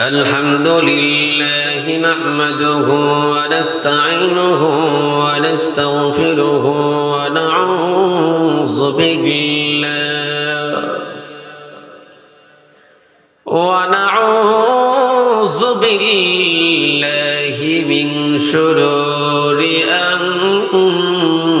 الحمد لله نحمده ونستعينه ونستغفره ونعوذ بالله. ونعوذ بالله من شرور أنفسنا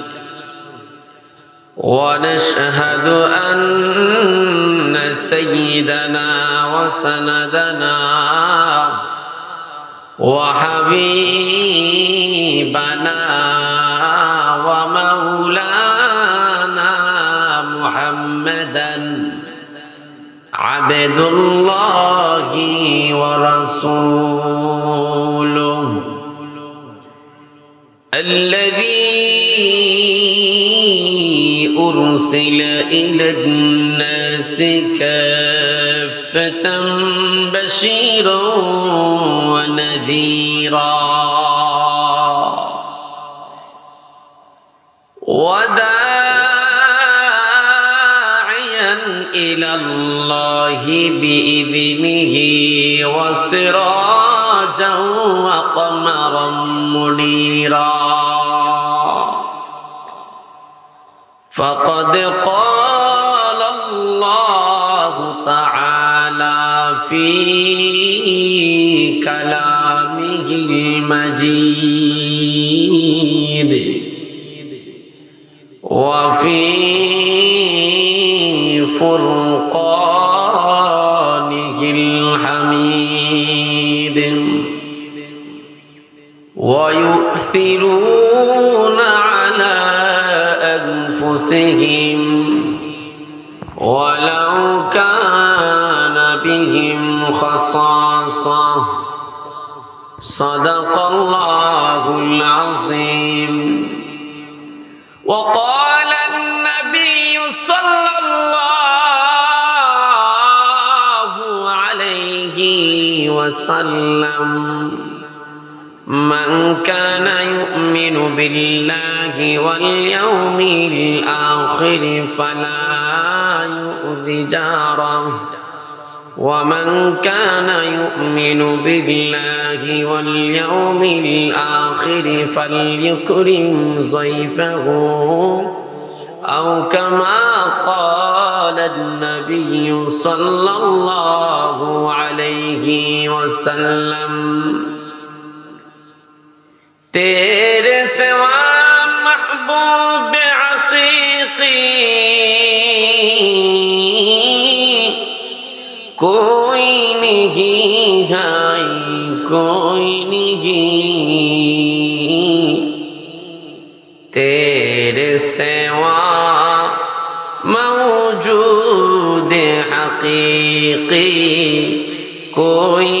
ونشهد أن سيدنا وسندنا وحبيبنا ومولانا محمدا عبد الله ورسوله الذي أرسل إلى الناس كافة بشيرا ونذيرا. وداعيا إلى الله بإذنه وسراجا فقد قال الله تعالى في كلامه المجيد وفي فرقانه الحميد ويؤثرون أنفسهم ولو كان بهم خصاصة. صدق الله العظيم. وقال النبي صلى الله عليه وسلم من كان يؤمن بالله واليوم الآخر فلا يؤذي جاره. ومن كان يؤمن بالله واليوم الآخر فليكرم ضيفه. أو كما قال النبي صلى الله عليه وسلم तेरे کوئی تیرے سوا موجود حقیقی کوئی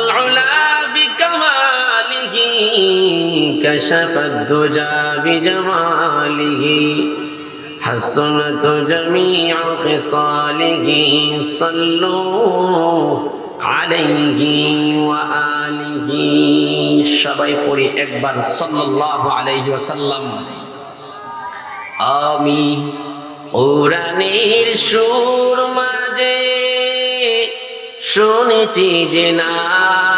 كشف الدجى بجماله حسنت جميع خصاله صلوا عليه وآله সবাই পড়ি একবার সাল্লাল্লাহু আলাইহি ওয়াসাল্লাম আমি উড়ানের সুর মাঝে শুনেছি যে নাম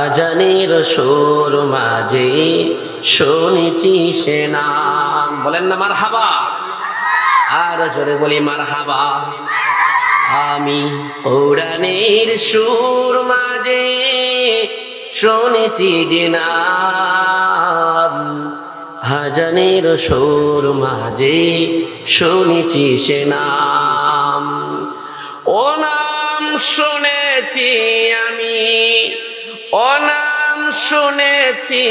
আজানের সুর মাঝে শুনেছি সে নাম। বলেন না মার হাবা আর জোরে বলি মার হাবা আমি পৌরাণের সুর মাঝে শুনেছি যে নাম। হাজানের সুর মাঝে শুনেছি সে নাম। ও নাম শুনেছি আমি। ও নাম শুনেছি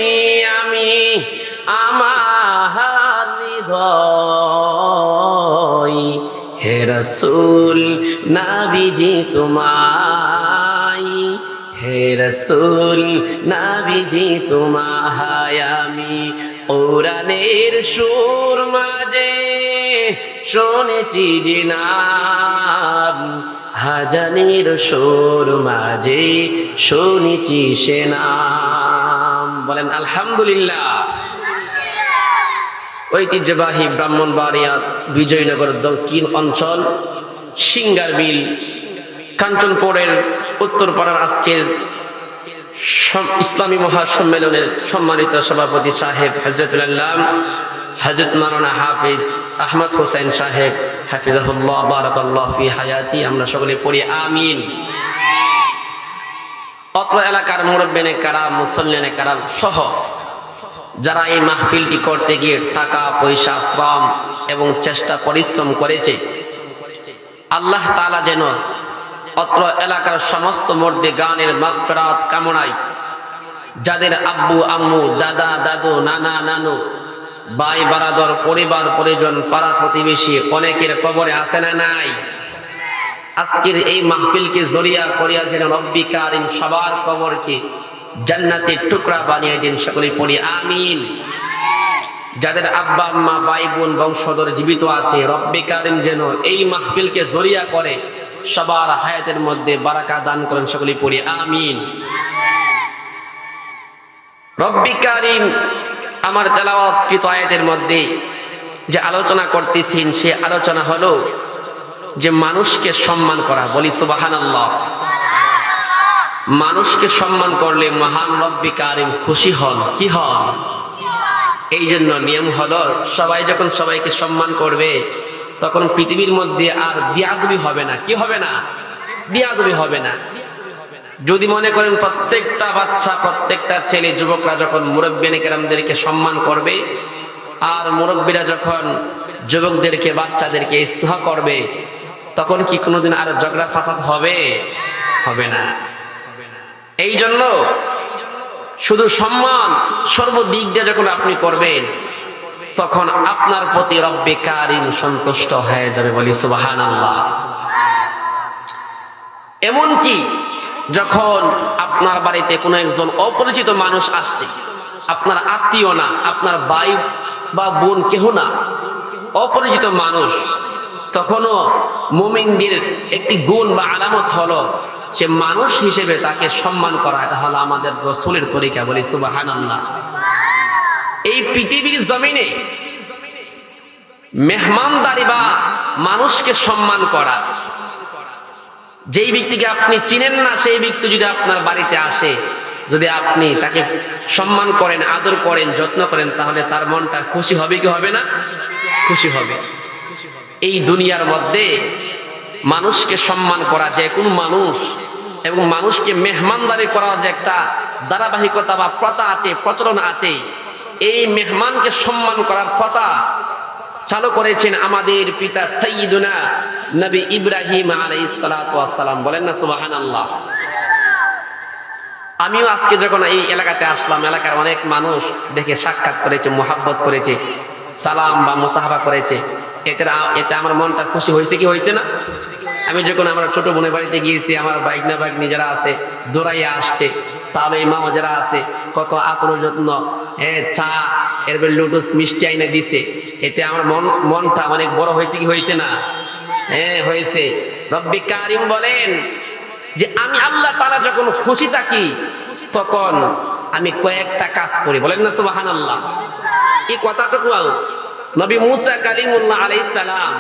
আমি আমার হৃদয়। হে রসুল, নাবিজি তোমায়। হে রসুল, নাবিজি তোমায়। আমি ওরানের সুর মাঝে শুনেছি যে নাম হাজানের সুর মাঝে শুনেছি সে নাম। বলেন, আলহামদুলিল্লাহ। ঐতিহ্যবাহী ব্রাহ্মণবাড়িয়া বিজয়নগর দক্ষিণ অঞ্চল, সিঙ্গার বিল, কাঞ্চনপুরের উত্তরপাড়ার আজকের ইসলামী মহাসম্মেলনের সম্মানিত সভাপতি সাহেব হজরতুল্লাহ হজরত মারানা হাফিজ আহমদ হোসেন সাহেব, হাফিজাহুল্লাহ, বারাকাল্লাহ ফি হায়াতি, আমরা সকলে পড়ি আমিন। অত্র এলাকার মুরব্বেনে কারাম, মুসল্লিনে কারাম সহ যারা এই মাহফিলটি করতে গিয়ে টাকা, পয়সা, শ্রম এবং চেষ্টা, পরিশ্রম করেছে, আল্লাহ তাআলা যেন অত্র এলাকার সমস্ত মর্দে গানের মাগফিরাত কামনায় যাদের আব্বু, আম্মু, দাদা, দাদু, নানা, নানু ভাই, বারাদর, পরিবার, পরিজন পাড়া প্রতিবেশী, অনেকের কবরে আছে না নাই? আজকের এই মাহফিলকে জরিয়া করিয়া যেন রব্বি কারিম সবার কবরকে জান্নাতের টুকরা বানিয়ে দিন সকলে পড়ি, আমিন। যাদের আব্বা, আম্মা, ভাই, বোন, বংশধর জীবিত আছে, রব্বি কারিম যেন এই মাহফিলকে জরিয়া করে, সবার হায়াতের মধ্যে বারাকা দান করেন সকলে পড়ি, আমিন। রব্বি কারিম আমার তেলাওয়াতকৃত আয়াতের মধ্যে যে আলোচনা করতেছেন, সে আলোচনা হলো যে মানুষকে সম্মান করা। বলি সুবাহান মানুষকে সম্মান করলে মহান রব্বি কারিম খুশি হন। কি হন? এই জন্য নিয়ম হলো, সবাই যখন সবাইকে সম্মান করবে, তখন পৃথিবীর মধ্যে আর বিয়াদবি হবে না। কি হবে না? বিয়াদবি হবে না। যদি মনে করেন প্রত্যেকটা বাচ্চা, প্রত্যেকটা ছেলে, যুবকরা যখন মুরব্বিনী কেরামদেরকে সম্মান করবে, আর মুরব্বীরা যখন যুবকদেরকে, বাচ্চাদেরকে স্নেহ করবে, তখন কি কোনোদিন আর ঝগড়া ফাসাদ হবে? হবে না। এই জন্য শুধু সম্মান, সর্বদিক দিয়ে যখন আপনি করবেন, তখন আপনার প্রতি রব্বে কারিম সন্তুষ্ট হয়ে যাবে বলি সুবাহান আল্লাহ এমনকি যখন আপনার বাড়িতে কোনো একজন অপরিচিত মানুষ আসছে, আপনার আত্মীয় না, আপনার ভাই বা বোন কেহ না, অপরিচিত মানুষ, তখনও মোমিনদের একটি গুণ বা আলামত হলো, সে মানুষ হিসেবে তাকে সম্মান করা। এটা হলো আমাদের রসুলের তরিকা বলি সুবাহান আল্লাহ এই পৃথিবীর জমিনে মেহমানদারি বা মানুষকে সম্মান করা যেই ব্যক্তিকে আপনি চিনেন না, সেই ব্যক্তি যদি আপনার বাড়িতে আসে, যদি আপনি তাকে সম্মান করেন, আদর করেন, যত্ন করেন, তাহলে তার মনটা খুশি হবে কি হবে না? খুশি হবে। এই দুনিয়ার মধ্যে মানুষকে সম্মান করা যে কোনো মানুষ এবং মানুষকে মেহমানদারি করার যে একটা ধারাবাহিকতা বা প্রথা আছে, প্রচলন আছে, এই মেহমানকে সম্মান করার প্রথা চালু করেছেন আমাদের পিতা সৈয়দুনা নবী ইব্রাহিম আলাইসালাম বলেন না সুবাহান আল্লাহ আমিও আজকে যখন এই এলাকাতে আসলাম, এলাকার অনেক মানুষ দেখে সাক্ষাৎ করেছে, মোহাব্বত করেছে, সালাম বা মুসাহাবা করেছে। এতে এতে আমার মনটা খুশি হয়েছে কি হয়েছে না? আমি যখন আমার ছোট বোনের বাড়িতে গিয়েছি, আমার বাইক না বাইক নিজেরা আছে দৌড়াইয়া আসছে তবে মামা যারা আছে, কত আতর যত্ন হ্যাঁ চা এরপর লুটুস মিষ্টি আইনে দিছে। এতে আমার মন, মনটা অনেক বড় হয়েছে কি হয়েছে না? হ্যাঁ হয়েছে। রব্বি কারিম বলেন যে আমি আল্লাহ তারা যখন খুশি থাকি, তখন আমি কয়েকটা কাজ করি। বলেন না সুবাহান আল্লাহ এই কথাটুকু নবী মুসা কালিমুল্লাহ আলাইহিস সালাম,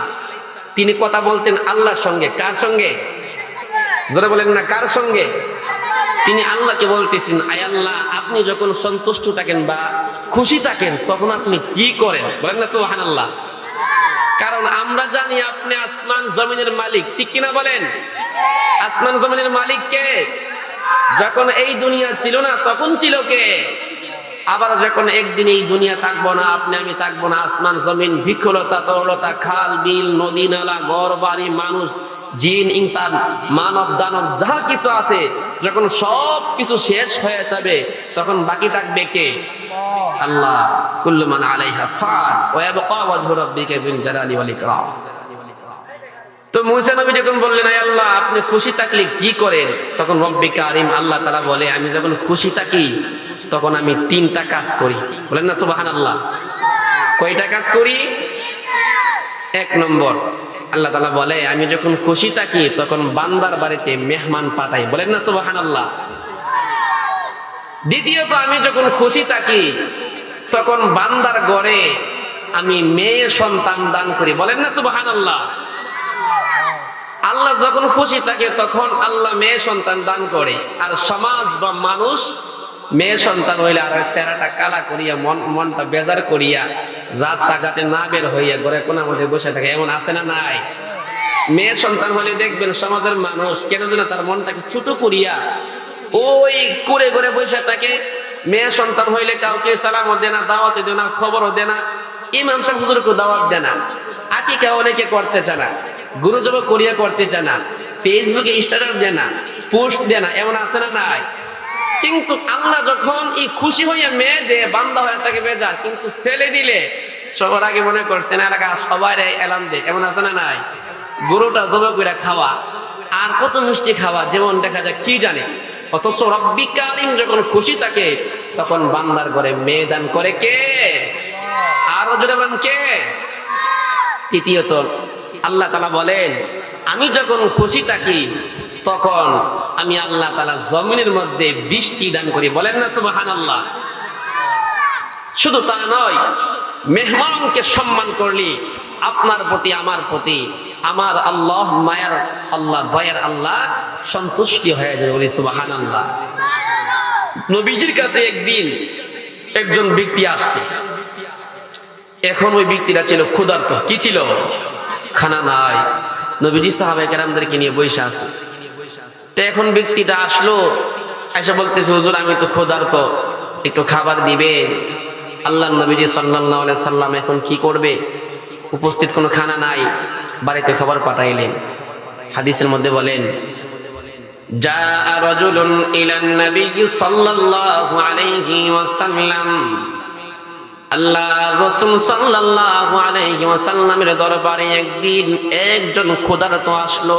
তিনি কথা বলতেন আল্লাহর সঙ্গে। কার সঙ্গে? জোরে বলেন না, কার সঙ্গে? তিনি আল্লাহকে বলতেছেন, আয় আল্লাহ, আপনি যখন সন্তুষ্ট থাকেন বা খুশি থাকেন, তখন আপনি কি করেন? বলেন না সুবাহান আল্লাহ কারণ আমরা জানি আপনি আসমান জমিনের মালিক, ঠিক কিনা বলেন? আসমান জমিনের মালিক কে? যখন এই দুনিয়া ছিল না, তখন ছিল কে? আবার যখন একদিন এই দুনিয়া থাকব না, আপনি আমি থাকব না, আসমান জমিন ভিক্ষলতা তরলতা, খাল, বিল, নদী, নালা ঘর বাড়ি মানুষ জিন, ইনসান, মানব, দানব, যাহা কিছু আছে, যখন সব কিছু শেষ হয়ে যাবে, তখন বাকি থাকবে কে? আল্লাহ। কুল্লু মান আলাইহা ফান ওয়া ইয়াবকা ওয়াজহু রাব্বিকা বিল জালালি ওয়াল ইকরাম। তো মুসা নবী যখন বললেন আল্লাহ, আপনি খুশি থাকলে কি করেন? তখন রব্বি কারিম আল্লাহ তাআলা বলে, আমি যখন খুশি থাকি, তখন আমি তিনটা কাজ করি। বলেন না, সুবহানাল্লাহ। কয়টা কাজ করি? এক নম্বর আল্লাহ তাআলা বলে, আমি যখন খুশি থাকি, তখন বান্দার বাড়িতে মেহমান পাঠাই। বলেন না, সুবহানাল্লাহ। দ্বিতীয়ত, আমি যখন খুশি থাকি, তখন বান্দার গড়ে আমি মেয়ে সন্তান দান করি। বলেন না, সুবহানাল্লাহ। আল্লাহ যখন খুশি থাকে, তখন আল্লাহ মেয়ে সন্তান দান করে। আর সমাজ বা মানুষ মেয়ে সন্তান হইলে আর চেহারাটা কালা করিয়া, মন, মনটা বেজার করিয়া, রাস্তাঘাটে না বের হইয়া ঘরে কোনার মধ্যে বসে থাকে, এমন আছে না নাই? মেয়ে সন্তান হলে দেখবেন সমাজের মানুষ কেন যেন তার মনটাকে ছোট করিয়া ওই করে করে বসে থাকে। মেয়ে সন্তান হইলে কাউকে সালামও দে না দাওয়াতে দেয় না, খবরও দে না, ইমাম সাহেব হুজুরকে দাওয়াত দেয় না। আকিকা অনেকে করতে চায় না গুরুজব করিয়া করতে চায় না ফেসবুকে স্ট্যাটাস দেয় না, পোস্ট দেয় না, এমন আছে না নাই? কিন্তু আল্লাহ যখন এই খুশি হইয়া মেয়ে দে বান্দা হয়ে তাকে বেজা, কিন্তু ছেলে দিলে সবার আগে মনে করছে, না এলাকা সবাই এলান দে। এমন আছে না নাই? গরুটা জবে করে খাওয়া আর কত মিষ্টি খাওয়া, যেমন দেখা যায়, কি জানে? অথচ রব্বি কারিম যখন খুশি থাকে, তখন বান্দার ঘরে মেয়ে দান করে কে? আরও জোরে কে? তৃতীয়ত, আল্লাহ তালা বলেন, আমি যখন খুশি থাকি, তখন আমি আল্লাহ তালা জমিনের মধ্যে বৃষ্টি দান করি। বলেন না সুবাহান আল্লাহ শুধু তা নয়, মেহমানকে সম্মান করলি আপনার প্রতি, আমার প্রতি, আমার আল্লাহ মায়ার আল্লাহ, দয়ার আল্লাহ সন্তুষ্টি হয়ে যাবে বলি সুবাহান আল্লাহ নবীজির কাছে একদিন একজন ব্যক্তি আসছে। এখন ওই ব্যক্তিটা ছিল ক্ষুধার্ত। কি ছিল? খানা নাই। নবীজি সাহাবাই কেরামদেরকে নিয়ে বসে আছে। তো এখন ব্যক্তিটা আসলো এসে বলতেছে হুজুর আমি তো ক্ষুধার্ত একটু খাবার দিবেন আল্লাহ নবীজি সাল্লাহ সাল্লাম এখন কি করবে উপস্থিত কোনো খানা নাই বাড়িতে খবর পাঠাইলেন হাদিসের মধ্যে বলেন جاء رجل إلى النبي صلى الله عليه وسلم আল্লাহ রসুল সাল্লাল্লাহু আলাইহি ওয়াসাল্লামের দরবারে একদিন একজন ক্ষুধার্ত আসলো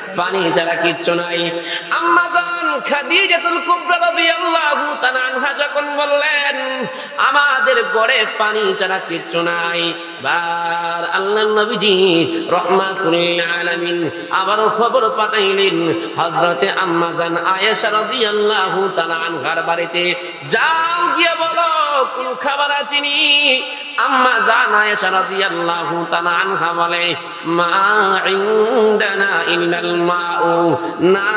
পানি ছাড়া কিচ্ছু নাই। আম্মা জান খাদিজাতুল কুবরা রাদিয়াল্লাহু তাআলা যখন বললেন, আমাদের ঘরে পানি ছাড়া কিচ্ছু নাই। বার নবীজি আলামিন খবর পাঠাইলেন, হযরতে আম্মা জান আয়েশা রাদিয়াল্লাহু তাআলা আনহার বাড়িতে যাও গিয়ে বলো, কোন খাবার আছেনি আম্মা আনহা বলে, মা মাউ। না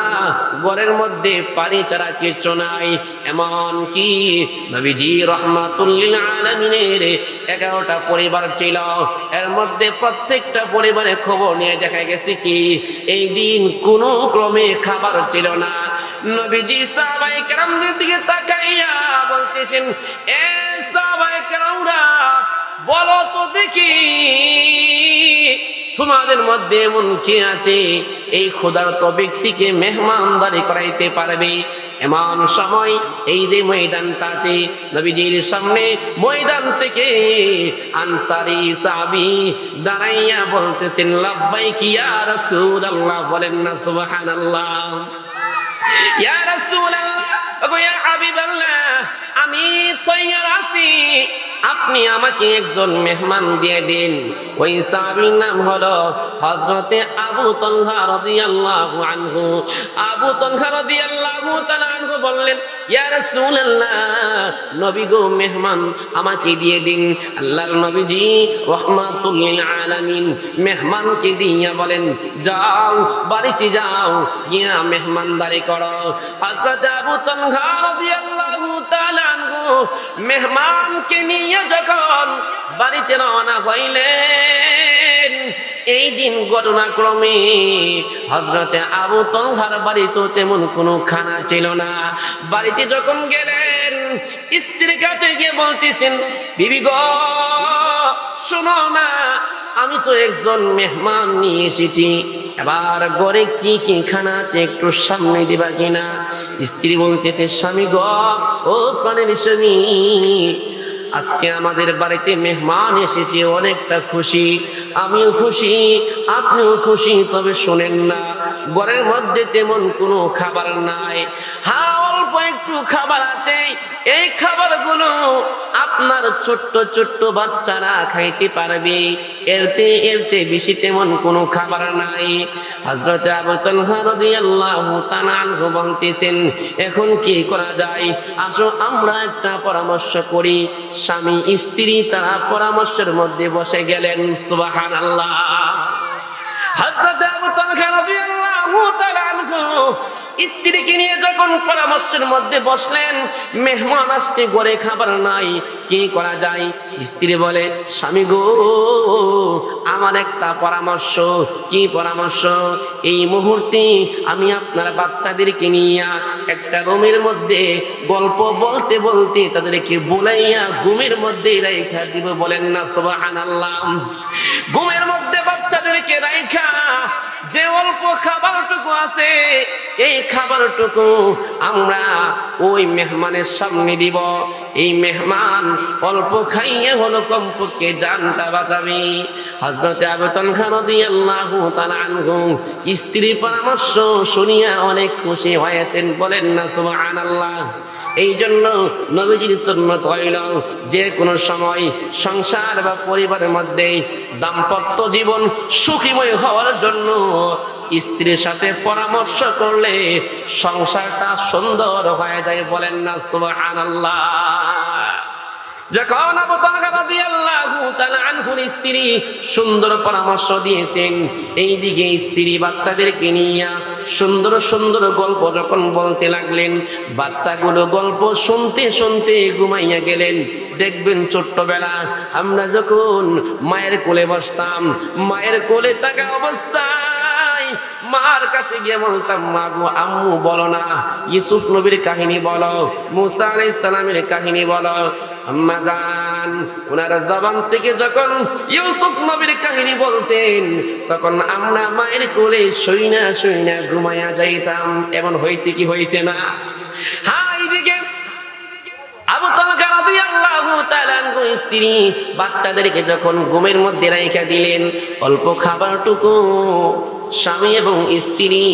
মধ্যে পানি ছাড়া কিছু নাই। এমন কি? নবীজি আলমিনের এগারোটা পরিবার ছিল। এর মধ্যে প্রত্যেকটা পরিবারে খবর নিয়ে দেখা গেছে কি, এই দিন কোনো ক্রমে খাবার ছিল না। নবীজি সাহাবাই কেরামদের দিকে তাকাইয়া বলতেছেন, এ বলো তো দেখি, তোমাদের মধ্যে এমন কে আছে? এই ক্ষুধার্ত ব্যক্তিকে মেহমানদারি করাইতে পারবে? এমন সময় এই যে ময়দানটা আছে, নবীজির সামনে ময়দান থেকে আনসারি সাবি দাঁড়াইয়া বলতেছেন লাভবাই কি আর রাসূলুল্লাহ। বলেন না ওগো ইয়া হাবিবাল্লাহ আমি তৈয়ার আছি। আপনি আমাকে একজন মেহমান দিয়ে দিন। ওই সাহাবির নাম হলো হযরতে আবু তলহা রাদিয়াল্লাহু আনহু, আবু তলহা রাদিয়াল্লাহু তাআলা আনহু বললেন, ইয়া রাসূলুল্লাহ, নবী গো মেহমান, আমাকে দিয়ে দিন। আল্লাহর নবীজি রহমাতুল লিল আলামিন মেহমানকে দিয়া বলেন, যাও, বাড়িতে যাও, গিয়া মেহমানদারি করো। হযরত আবু তলহা রাদিয়াল্লাহু তাআলা আনহু মেহমানকে নিয়ে যখন বাড়িতে রওনা হইলেন এই দিন ঘটনাক্রমে হজরতে আবু তলহার বাড়িতে তেমন কোনো খানা ছিল না। বাড়িতে যখন গেলেন, স্ত্রীর কাছে গিয়ে বলতেছেন, বিবি গ, শোনো না, আমি তো একজন মেহমান নিয়ে এসেছি। এবার ঘরে কি কি খানা আছে একটু সামনে দিবা কিনা? স্ত্রী বলতেছে, স্বামী গ, ও প্রাণের স্বামী আজকে আমাদের বাড়িতে মেহমান এসেছে, অনেকটা খুশি। আমিও খুশি, আপনিও খুশি, তবে শোনেন না, ঘরের মধ্যে তেমন কোনো খাবার নাই। হ্যাঁ একটু খাবার আছে এই খাবারগুলো আপনার ছোট্ট ছোট্ট বাচ্চারা খাইতে পারবে। এরতে এর চেয়ে বেশি তেমন কোনো খাবার নাই। হজরত আবু তালহা রাদিয়াল্লাহু তাআলা আনহু বলতেছেন, এখন কি করা যায়? আসো, আমরা একটা পরামর্শ করি। স্বামী, স্ত্রী তারা পরামর্শের মধ্যে বসে গেলেন, সুবহানাল্লাহ। হযরত আবু তালহা রাদিয়াল্লাহু তাআলা আনহু স্ত্রীকে নিয়ে যখন পরামর্শের মধ্যে বসলেন, মেহমান আসছে, ঘরে খাবার নাই, কি করা যায়? স্ত্রী বলে, স্বামী গো, আমার একটা পরামর্শ। কি পরামর্শ? এই মুহূর্তে আমি আপনার বাচ্চাদেরকে নিয়ে একটা রুমের মধ্যে গল্প বলতে বলতে তাদেরকে বলাইয়া ঘুমের মধ্যে রাইখা দিব। বলেন না, সুবহানাল্লাহ। ঘুমের মধ্যে বাচ্চাদেরকে রাইখা যে অল্প খাবারটুকু আছে, এই খাবারটুকু আমরা ওই মেহমানের সামনে দিব। এই মেহমান অল্প খাইয়ে হলো কমপক্ষে জানটা বাঁচাবে। হজরতে আবেতন খান আল্লাহু তাআলা আনহু স্ত্রীর পরামর্শ শুনিয়া অনেক খুশি হয়েছেন। বলেন না, সুবহানাল্লাহ। এই জন্য নবীজির সুন্নত হইল যে কোনো সময় সংসার বা পরিবারের মধ্যে দাম্পত্য জীবন সুখীময় হওয়ার জন্য স্ত্রীর সাথে পরামর্শ করলে সংসারটা সুন্দর হয়ে যায় বলেন না, সুবহানাল্লাহ। যখন আবু স্ত্রী সুন্দর পরামর্শ দিয়েছেন, এইদিকে স্ত্রী বাচ্চাদেরকে নিয়ে সুন্দর সুন্দর গল্প যখন বলতে লাগলেন, বাচ্চাগুলো গল্প শুনতে শুনতে ঘুমাইয়া গেলেন। দেখবেন ছোট্টবেলা আমরা যখন মায়ের কোলে বসতাম, মায়ের কোলে থাকা অবস্থায় মার কাছে গিয়ে বলতাম, মা গো, আম্মু, বলো না। ইউসুফ নবীর কাহিনী বলো, মুসা আলাইহিস সালামের কাহিনী বলো। আম্মা জান ওনারা জবান থেকে যখন ইউসুফ নবীর কাহিনী বলতেন, তখন আমরা মায়ের কোলে সইনা সইনা ঘুমায়া যাইতাম। এমন হয়েছে কি হয়েছে না? হাই দিকে, আবু তালকা রাদিয়াল্লাহু তাআলা স্ত্রী বাচ্চাদেরকে যখন ঘুমের মধ্যে রাইখা দিলেন, অল্প খাবারটুকু স্বামী এবং স্ত্রী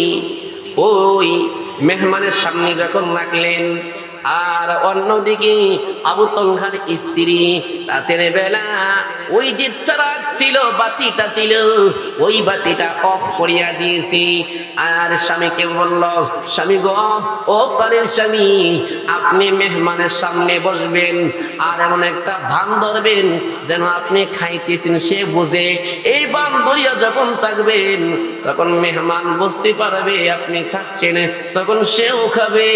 ওই মেহমানের সামনে যখন রাখলেন, আর অন্যদিকে আবু তলহার স্ত্রী রাতের বেলা ওই যে চারাক ছিল, বাতিটা ছিল, ওই বাতিটা অফ করিয়া দিয়েছে। আর স্বামীকে বলল, স্বামী গো, ও পানির স্বামী, আপনি মেহমানের সামনে বসবেন আর এমন একটা ভান ধরবেন যেন আপনি খাইতেছেন, সে বুঝে। এই বান ধরিয়া যখন থাকবেন, তখন মেহমান বুঝতে পারবে আপনি খাচ্ছেন, তখন সেও খাবে।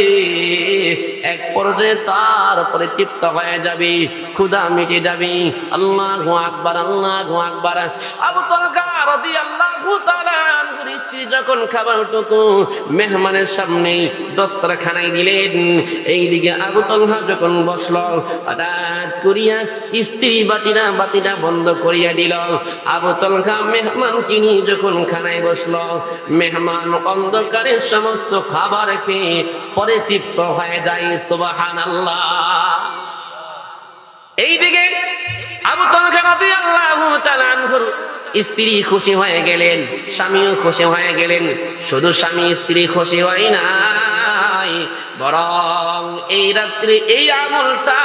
এক পর্যায়ে তারপরে তৃপ্ত হয়ে যাবে, ক্ষুধা মিটে যাবে। আল্লাহ আকবার, আল্লাহ আকবার। আবু তলকা রদি আল্লাহ স্ত্রী যখন খাবারটুকু মেহমানের সামনে দস্তরখানায় দিলেন, এইদিকে আবু তলহা যখন বসল, হঠাৎ করিয়া স্ত্রী বাটিরা বাতিটা বন্ধ করিয়া দিল। আবু তলহা মেহমান কিনি যখন খানায় বসল, মেহমান অন্ধকারের সমস্ত খাবার খেয়ে পরে তৃপ্ত হয়ে যায় সুবাহান আল্লাহ এইদিকে আবু তলহা রাদিয়াল্লাহু তাআলা আনহুর স্ত্রী খুশি হয়ে গেলেন, স্বামীও খুশি হয়ে গেলেন। শুধু স্বামী, স্ত্রী খুশি হয় নাই, বরং এই রাত্রি এই আমলটা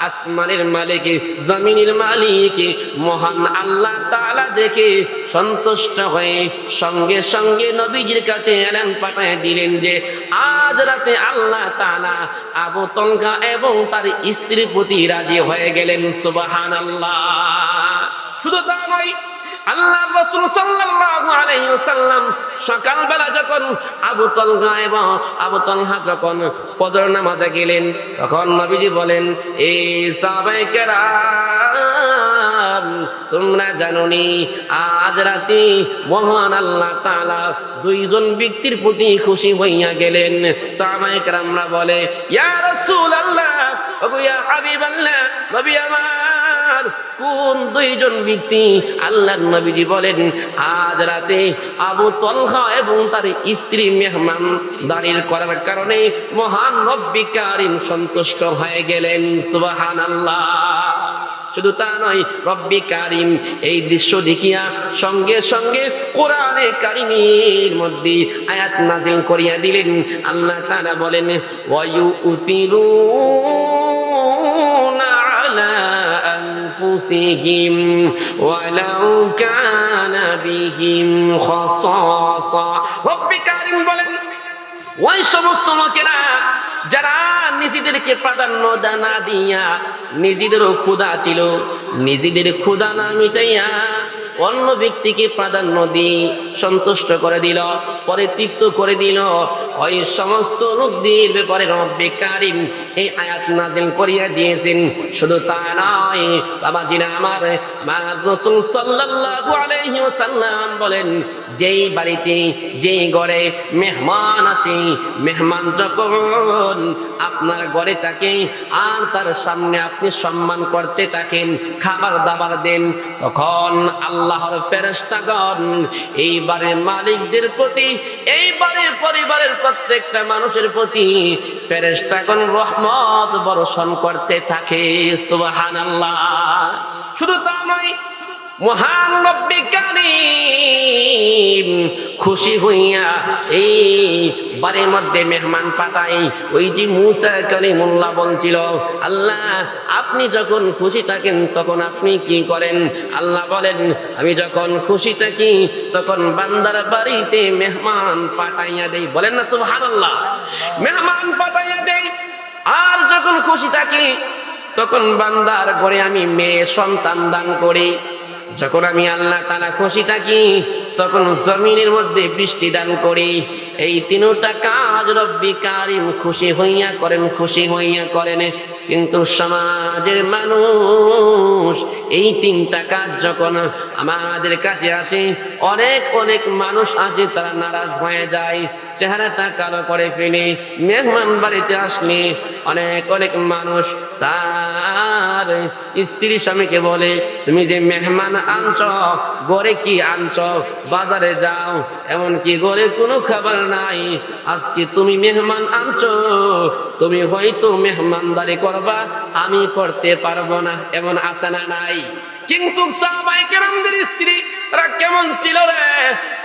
আসমানের মালিক, জমিনের মালিক, মহান আল্লাহ তালা দেখে সন্তুষ্ট হয়ে সঙ্গে সঙ্গে নবীজির কাছে এলেন পাঠায় দিলেন যে, আজ রাতে আল্লাহ তালা আবু তলকা এবং তার স্ত্রীর প্রতি রাজি হয়ে গেলেন সুবাহান আল্লাহ শুধু তা নয় আল্লাহ সকালবেলা যখন আবু আবু যখন গেলেন, তখন বলেন তোমরা জানোনি, আজ রাতে মহান আল্লাহ তাআলা দুইজন ব্যক্তির প্রতি খুশি হইয়া গেলেন। সাহাবায়ে কেরামরা বলে, ইয়া রাসূলুল্লাহ নবী আমার কোন দুইজন ব্যক্তি আল্লাহ নবীজি বলেন, আজ রাতে আবু তলহা এবং তার স্ত্রী মেহমান দাঁড়িয়ে করার কারণে মহান রব্বি কারিম সন্তুষ্ট হয়ে গেলেন। সুবহানাল্লাহ। শুধু তা নয়, রব্বি কারিম এই দৃশ্য দেখিয়া সঙ্গে সঙ্গে কোরআনে কারিমের মধ্যে আয়াত নাজিল করিয়া দিলেন। আল্লাহ তাআলা বলেন ওয়ায়ু উসিরুনা আলা أنفسهم ولو كان بهم خصاصة رب কারিম বলেন ওই সমস্ত লোকেরা যারা নিজেদেরকে প্রাধান্য দানা দিয়া নিজেদেরও ক্ষুধা ছিল নিজেদের ক্ষুধা না মিটাইয়া অন্য ব্যক্তিকে প্রাধান্য দিয়ে সন্তুষ্ট করে দিল, পরে তৃপ্ত করে দিল। ওই সমস্ত লোকদের ব্যাপারে রব্বে কারিম এই আয়াত নাজিল করিয়া দিয়েছেন। শুধু তা নয় বাবা জিনা আমার আমার রসুল বলেন যেই বাড়িতে, যেই ঘরে মেহমান আসে, মেহমান যখন আপনার ঘরে থাকে আর তার সামনে আপনি সম্মান করতে থাকেন, খাবার দাবার দেন, তখন আল্লাহর ফেরেশতাগণ এইবারে মালিকদের প্রতি এইবারে পরিবারের প্রত্যেকটা মানুষের প্রতি ফেরেশতাগণ রহমত বর্ষণ করতে থাকে, সুবহানাল্লাহ। শুধু তা নয় মহান রব্বি কারিম, খুশি হইয়া এই বাড়ির মধ্যে মেহমান পাঠাই। ওই যে মুসা কালিমুল্লাহ বলছিল, আল্লাহ, আপনি যখন খুশি থাকেন তখন আপনি কি করেন? আল্লাহ বলেন, আমি যখন খুশি থাকি তখন বান্দার বাড়িতে মেহমান পাঠাইয়া দেই। বলেন না সুবহানাল্লাহ। মেহমান পাঠাইয়া দেই। আর যখন খুশি থাকি তখন বান্দার ঘরে আমি মেয়ে সন্তান দান করি। যখন আমি আল্লাহ তালা খুশি থাকি, তখন জমিনের মধ্যে বৃষ্টি দান করি। এই তিনটা কাজ রব্বি কারিম খুশি হইয়া করেন, খুশি হইয়া করেন। কিন্তু সমাজের মানুষ এই তিনটা কাজ যখন আমাদের কাছে আসে, অনেক অনেক মানুষ আছে তারা নারাজ হয়ে যায়, চেহারাটা কালো করে ফেলে, মেহমান বাড়িতে আসলে অনেক অনেক মানুষ তার স্ত্রী স্বামীকে বলে, তুমি যে মেহমান আনছ, গড়ে কি আনছ? বাজারে যাও এমন কি গড়ে কোনো খাবার নাই। আজকে তুমি মেহমান আনছ, তুমি হয়তো মেহমানদারি করবা, আমি করতে পারব না, এমন আশা না নাই। কিন্তু সাহাবাই কেরামদের স্ত্রী ওরা কেমন ছিল রে?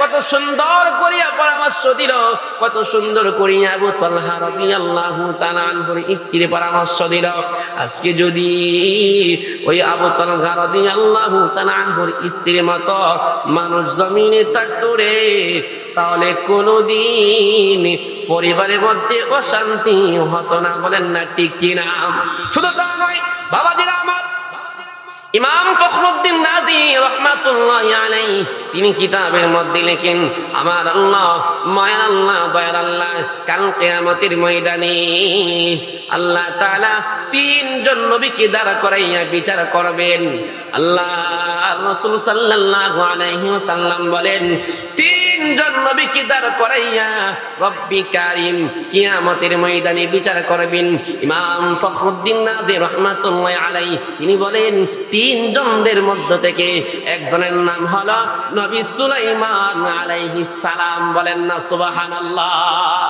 কত সুন্দর করিয়া পরামর্শ দিল। কত সুন্দর করিয়া আবু তলহা রাদিয়াল্লাহু তাআলা আনহুর স্ত্রী পরামর্শ দিল। আজকে যদি ওই আবু তলহা রাদিয়াল্লাহু তাআলা আনহুর স্ত্রীর মতো মানুষ জমিনে থাকতো রে, তাহলে কোনোদিন পরিবারের মধ্যে অশান্তি হতো না, বলেন না ঠিক কিনা? শুধু তা নয়, বাবাজিরা ইমাম ফখরুদ্দিন নাজি রহমাতুল্লাহ আলাই তিনি কিতাবের মধ্যে লেখেন, আমার আল্লাহ, মায়ার আল্লাহ, দয়ার আল্লাহ, কাল কেয়ামতের ময়দানে আল্লাহ তাআলা তিনজন নবীকে দাঁড়া করাইয়া বিচার করবেন। আল্লাহ রাসূল সাল্লাল্লাহু আলাইহি ওয়াসাল্লাম বলেন তিনজন নবীকে দাঁড় করাইয়া, রব্বি কারিম, কিয়ামতের ময়দানে বিচার করবেন। ইমাম ফখরুদ্দিন নাজি রহমাতুল্লাহ আলাই তিনি বলেন, তিনজনদের মধ্য থেকে একজনের নাম হলো নবী সুলাইমান আলাইহিস সালাম। বলেন না, সুবহানাল্লাহ।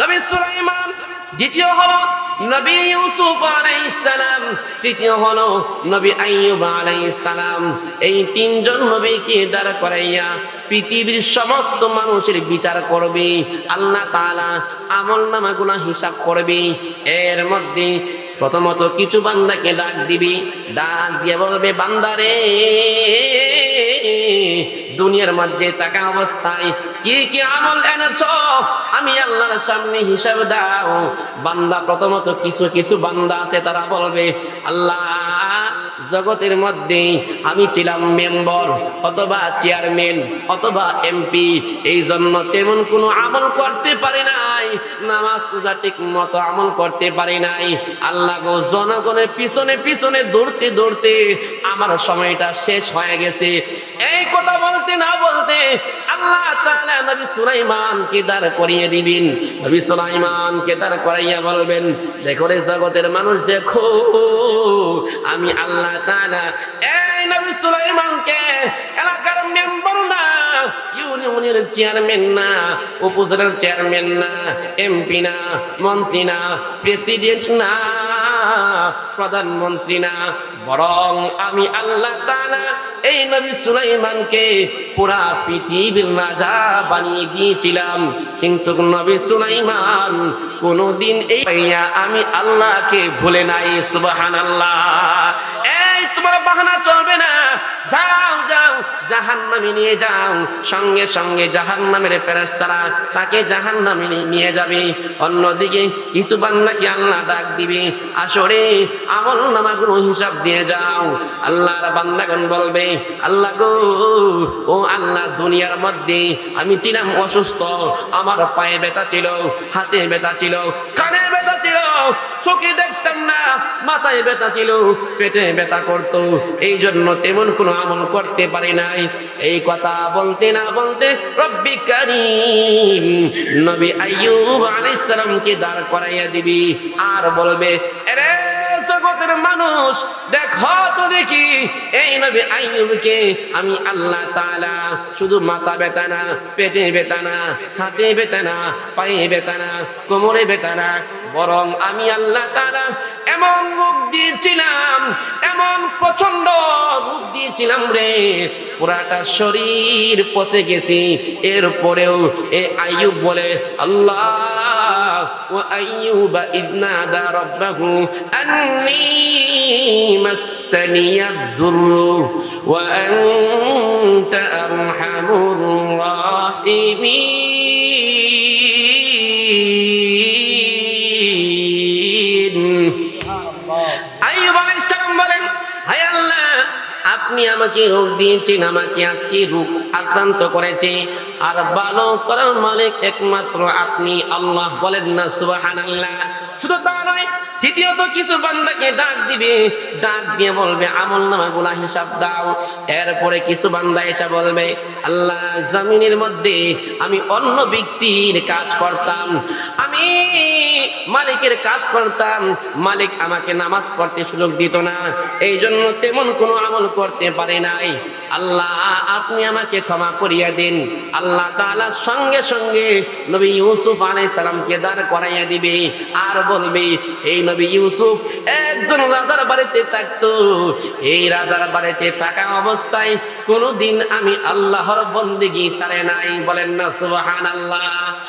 নবী সুলাইমান দ্বিতীয় হলো নবী ইউসুফ আলাইহিস সালাম, তৃতীয় হলো নবী আইয়ুব আলাইহিস সালাম। এই তিনজন নবীকে দাঁড় করাইয়া পৃথিবীর সমস্ত মানুষের বিচার করবে, আল্লাহ তাআলা আমল নামাগুলা হিসাব করবে। এর মধ্যে প্রথমত কিছু বান্দাকে ডাক দিবি, ডাক দিয়ে বলবে বান্দারে দুনিয়ার মধ্যে থাকা অবস্থায় কি কি আমল এনেছ? আমি আল্লাহর সামনে হিসাব দাও। বান্দা প্রথমত কিছু কিছু বান্দা আছে, তারা বলবে, আল্লাহ, জগতের মধ্যে আমি ছিলাম মেম্বার অথবা চেয়ারম্যান অথবা এমপি। এই জন্য তেমন কোনো আমল করতে পারি নাই। নামাজ পূজা ঠিক মতো আমল করতে পারি নাই। আল্লাহ গো, জনগণের পিছনে পিছনে দৌড়তে দৌড়তে আমার সময়টা শেষ হয়ে গেছে। এই কথা বলতে না বলতে আল্লাহ তাআলা নবী সুলাইমান কে দাঁড় করিয়ে দিবেন। নবী সুলাইমান কে দাঁড় করাইয়া বলবেন, দেখো রে জগতের মানুষ, দেখো, আমি আল্লাহ তাআলা, এই নবী সুলাইমানকে এলাকার মেম্বার না, ইউনিয়নের চেয়ারম্যান না, উপজেলার চেয়ারম্যান না, এমপি না, মন্ত্রী না, প্রেসিডেন্ট না। প্রধানমন্ত্রী না, বরং আমি আল্লাহ তালা এই নবী সুলাইমানকে পুরা পৃথিবীর রাজা বানিয়ে দিয়েছিলাম। কিন্তু নবী সুলাইমান কোনোদিন এই পাইয়া আমি আল্লাহকে ভুলে নাই সুবাহান আল্লাহ এই, তোমার বাহানা চলবে না। যাও যাও জাহান্নামে নিয়ে যাও। সঙ্গে সঙ্গে জাহান্নামের ফেরেশতারা তাকে জাহান্নামে নিয়ে যাবে। অন্যদিকে কিছু বান্দাকে আল্লাহ ডাক দিবে, আসরে, আমল নামাগুলো হিসাব দিয়ে যাও। আল্লাহর বান্দাগণ বলবে, আল্লাহ গো, ও আল্লাহ দুনিয়ার মধ্যে আমি ছিলাম অসুস্থ। আমার পায়ে ব্যথা ছিল, হাতে ব্যথা ছিল, কানে ব্যথা ছিল, চোখে দেখতাম না, মাথায় ব্যথা ছিল, পেটে ব্যথা করতো। এই জন্য তেমন কোনো আমল করতে পারি নাই। এই কথা বলতে না বলতে রব্বি কারিম নবী আইয়ুব আলাইহিস সালামকে দাঁড় করাইয়া দিবি। আর বলবে, এরে জগতের মানুষ, দেখো তো দেখি, এই নবী আইয়ুবকে আমি আল্লাহ তাআলা শুধু মাথা ব্যথা না, পেটে ব্যথা না, হাতে ব্যথা না, পায়ে ব্যথা না, কোমরে ব্যথা না, বরং আমি আল্লাহ তাআলা এমন রূপ দিয়েছিলাম এমন প্রচণ্ড রূপ দিয়েছিলাম রে। পুরাটা শরীর পচে গেছি। এরপরেও এ আয়ুব বলে, আল্লাহ, ও বলেন, হায় আল্লাহ, আপনি আমাকে রোগ দিয়েছেন, আমাকে আজকে রোগ আক্রান্ত করেছে। আর ভালো করার মালিক একমাত্র আপনি আল্লাহ। বলেন না, সুবহানাল্লাহ। শুধু তা নয়, তৃতীয়ত কিছু বান্দাকে ডাক দিবে। ডাক দিয়ে বলবে, আমল নামাগুলা হিসাব দাও। এরপরে কিছু বান্দা এসে বলবে, আল্লাহ, জমিনের মধ্যে আমি অন্য ব্যক্তির কাজ করতাম। মালিকের কাজ করতাম, মালিক আমাকে নামাজ পড়তে সুযোগ দিত না। এই জন্য তেমন কোনো আমল করতে পারে নাই। আল্লাহ, আপনি আমাকে ক্ষমা করিয়া দিন। আল্লাহ তাআলা সঙ্গে সঙ্গে নবী ইউসুফ আলাইহিস সালামকে দাঁড় করাইয়া দিবে আর বলবে, এই নবী ইউসুফ, একজন রাজার বাড়িতে থাকতো। এই রাজার বাড়িতে থাকা অবস্থায় কোনোদিন আমি আল্লাহর বন্দেগী ছাড়ে নাই। বলেন না, সুবহানাল্লাহ।